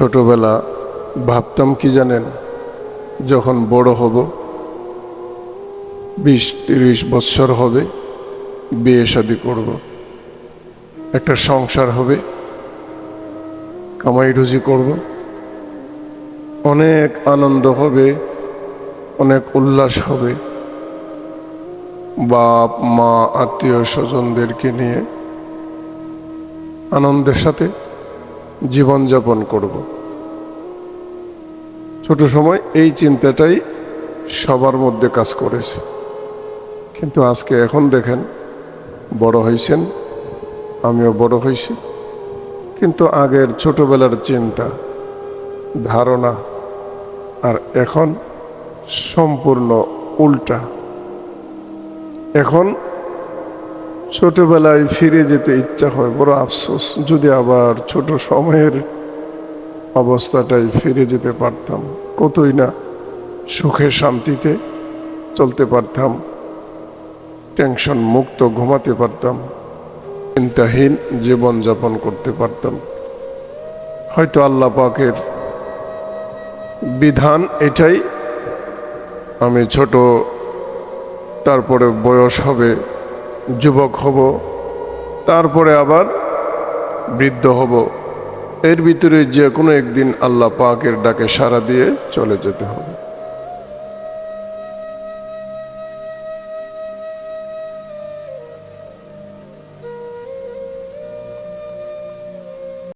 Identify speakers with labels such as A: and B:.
A: ছোটবেলা ভাবতাম কি জানেন, যখন বড় হব, বিশ তিরিশ বৎসর হবে, বিয়ে শাদি করব। একটা সংসার হবে, কামাই রুজি করব। অনেক আনন্দ হবে, অনেক উল্লাস হবে। বাপ, মা আত্মীয় স্বজনদেরকে নিয়ে আনন্দের সাথে জীবনযাপন করব। ছোট সময় এই চিন্তাটাই সবার মধ্যে কাজ করেছে। কিন্তু আজকে এখন দেখেন, বড় হয়েছেন আমিও বড় হয়েছি কিন্তু আগের ছোটবেলার চিন্তা, ধারণা, আর এখন সম্পূর্ণ উল্টা। এখন ছোটবেলায় ফিরে যেতে ইচ্ছা হয়, বড় আফসোস। যদি আবার ছোট সময়ের অবস্থাটাই ফিরে যেতে পারতাম, কতই না সুখে শান্তিতে চলতে পারতাম, টেনশন মুক্ত ঘুমাতে পারতাম, চিন্তাহীন জীবনযাপন করতে পারতাম। হয়তো আল্লাহ পাকের বিধান এটাই, আমি ছোট, তারপরে বয়স হবে যুবক হব, তারপরে আবার বৃদ্ধ হব। এর ভিতরে যে কোনো একদিন আল্লাহ পাকের ডাকে সাড়া দিয়ে চলে যেতে হবে।